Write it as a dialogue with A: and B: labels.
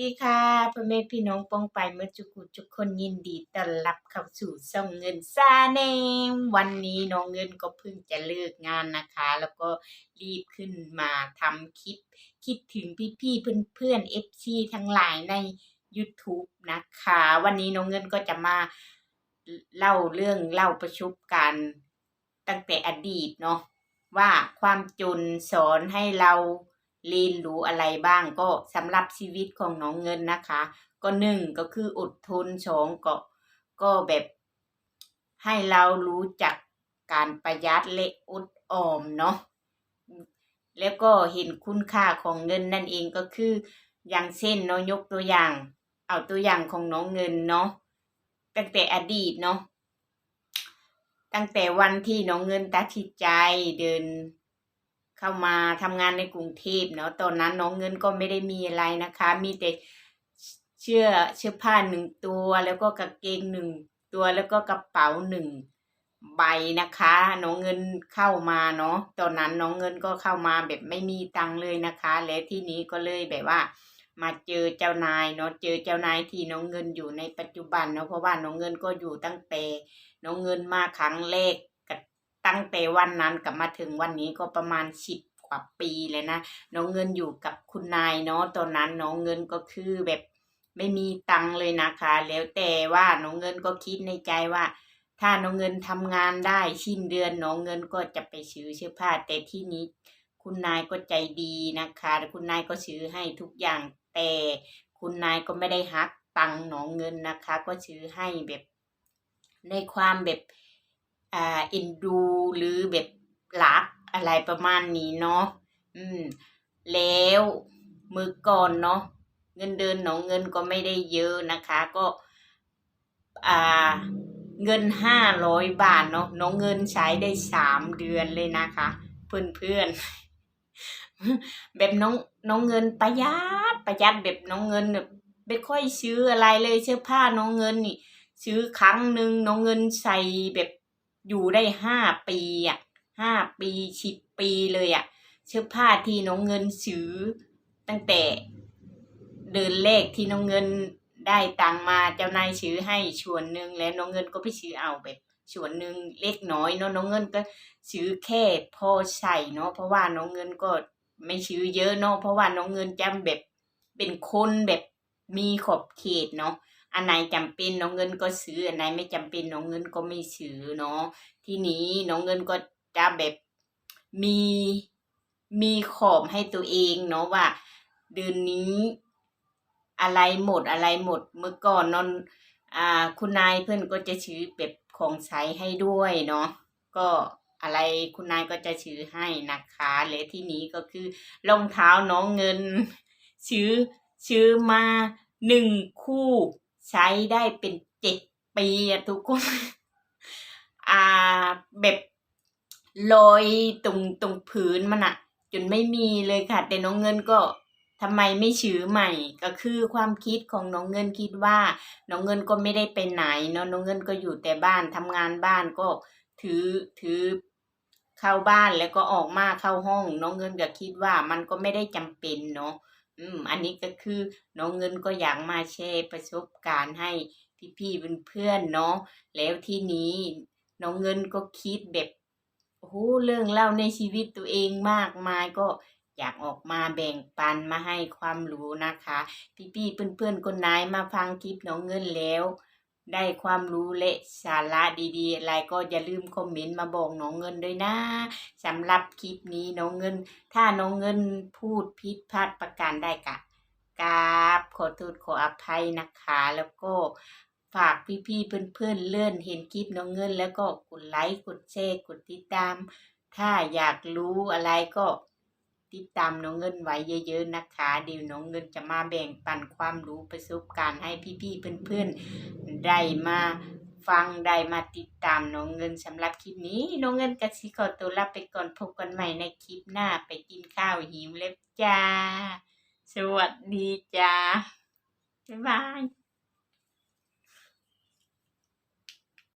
A: ดีค่ะพ่อแม่พี่น้องปองไปเมื่อจุกุทุกคนยินดีต้อนรับเข้าสู่ช่องเงินซาแนงวันนี้น้องเงินก็เพิ่งจะเลิกงานนะคะ แล้วก็รีบขึ้นมาทำคลิป คิดถึงพี่ๆเพื่อนๆ FC ทั้งหลายใน YouTube นะคะ วันนี้น้องเงินก็จะมาเล่าเรื่องเล่าประสบการตั้งแต่อดีตเนาะว่าความจนสอนให้เรา เรียนรู้อะไรบ้างก็สำหรับชีวิตของน้องเงินนะคะ ก็หนึ่งก็คืออดทนสองก็ก็แบบให้เรารู้จักการประหยัดและอดออมเนาะแล้วก็เห็นคุณค่าของเงินนั่นเองก็คืออย่างเช่นเนาะยกตัวอย่าง เอาตัวอย่างของน้องเงินเนาะตั้งแต่อดีตเนาะตั้งแต่วันที่น้องเงินตัดสินใจเดิน เข้ามาทำงานในกรุงเทพเนาะตอนนั้นน้องเงินก็ไม่ได้มีอะไรนะคะ มีแต่เสื้อเสื้อผ้าหนึ่งตัว แล้วก็กางเกงหนึ่งตัวแล้วก็กระเป๋าหนึ่งใบนะคะ น้องเงินเข้ามาเนาะตอนนั้นน้องเงินก็เข้ามาแบบไม่มีตังเลยนะคะ และที่นี้ก็เลยแบบว่า มาเจอเจ้านายเนาะเจอเจ้านายที่น้องเงินอยู่ในปัจจุบันเนาะเพราะว่าน้องเงินก็อยู่ตั้งแต่น้องเงินมาครั้งแรก ตั้งแต่วันนั้นกลับมาถึงวันนี้ก็ประมาณสิบกว่าปีเลยนะน้องเงินอยู่กับคุณนายเนาะตอนนั้นน้องเงินก็คือแบบไม่มีตังเลยนะคะ แล้วแต่ว่าน้องเงินก็คิดในใจว่า ถ้าน้องเงินทำงานได้สิ้นเดือนน้องเงินก็จะไปซื้อเสื้อผ้าแต่ที่นี้คุณนายก็ใจดีนะคะคุณนายก็ซื้อให้ทุกอย่างแต่คุณนายก็ไม่ได้หักตังน้องเงินนะคะ ก็ซื้อให้แบบในความแบบ อ่าเอ็นดูหรือแบบรักอะไรประมาณนี้เนาะอืม แล้วมือก่อนเนาะเงินเดือนน้องเงินก็ไม่ได้เยอะนะคะ ก็อ่าเงินห้าร้อยบาทเนาะน้องเงินใช้ได้สามเดือนเลยนะคะ เพื่อนเพื่อนแบบน้องน้องเงินประหยัดประหยัดแบบน้องเงินแบบไม่ค่อยซื้ออะไรเลยเสื้อผ้าน้องเงินนี่ซื้อครั้งหนึ่งน้องเงินใส่แบบ อยู่ได้ห้าปีอะห้าปีสิบปีเลยอะเสื้อผ้าที่น้องเงินซื้อตั้งแต่เดินเลขที่น้องเงินได้ตังมาเจ้านายซื้อให้ส่วนหนึ่งแล้วน้องเงินก็ไปซื้อเอาแบบส่วนหนึ่งเล็กน้อยเนาะน้องเงินก็ซื้อแค่พอใส่เนาะเพราะว่าน้องเงินก็ไม่ซื้อเยอะเนาะเพราะว่าน้องเงินจำแบบเป็นคนแบบมีขอบเขตเนาะ อันไหนจำเป็นน้องเงินก็ซื้อ อันไหนไม่จำเป็นน้องเงินก็ไม่ซื้อเนาะทีนี้น้องเงินก็จะแบบมีมีขอบให้ตัวเองเนาะว่าเดือนนี้อะไรหมดอะไรหมดเมื่อก่อนนอนอ่าคุณนายเพื่อนก็จะซื้อแบบของใช้ให้ด้วยเนาะก็อะไรคุณนายก็จะซื้อให้นะคะและที่นี้ก็คือรองเท้าน้องเงินซื้อซื้อมาหนึ่งคู่ ใช้ได้เป็นเจ็ดปีอะทุกคน อ่าแบบลอยตรงตรงพื้นมันอะจนไม่มีเลยค่ะ แต่น้องเงินก็ทำไมไม่ซื้อใหม่ก็คือความคิดของน้องเงินคิดว่า น้องเงินก็ไม่ได้ไปไหนเนาะน้องเงินก็อยู่แต่บ้านทำงานบ้านก็ถือถือเข้าบ้านแล้วก็ออกมาเข้าห้อง น้องเงินก็คิดว่ามันก็ไม่ได้จำเป็นเนาะ อืม อันนี้ก็คือน้องเงินก็อยากมาแชร์ประสบการณ์ให้พี่พี่เพื่อนๆเนาะแล้วที่นี้น้องเงินก็คิดแบบโอ้โหเรื่องเล่าในชีวิตตัวเองมากมายก็อยากออกมาแบ่งปันมาให้ความรู้นะคะ พี่ๆเพื่อนๆคนไหนมาฟังคลิปน้องเงินแล้ว ได้ความรู้และสาระดีๆ อะไรก็อย่าลืมคอมเมนต์มาบอกน้องเงินด้วยนะสำหรับคลิปนี้น้องเงิน ถ้าน้องเงินพูดผิดพลาดประการใดกะกราบขอโทษขออภัยนะคะ แล้วก็ฝากพี่ๆเพื่อนๆเลื่อนเห็นคลิปน้องเงิน แล้วก็กดไลค์กดแชร์กดติดตาม ถ้าอยากรู้อะไรก็ ติดตามน้องเงินไว้เยอะๆนะคะ เดี๋ยวน้องเงินจะมาแบ่งปันความรู้ประสบการณ์ให้พี่ๆเพื่อนๆได้มาฟังได้มาติดตามน้องเงินสำหรับคลิปนี้น้องเงินกสิขอตัวลาไปก่อนพบกันใหม่ในคลิปหน้าไปกินข้าวหิวเล็บจ้า สวัสดีจ้าบ๊ายบาย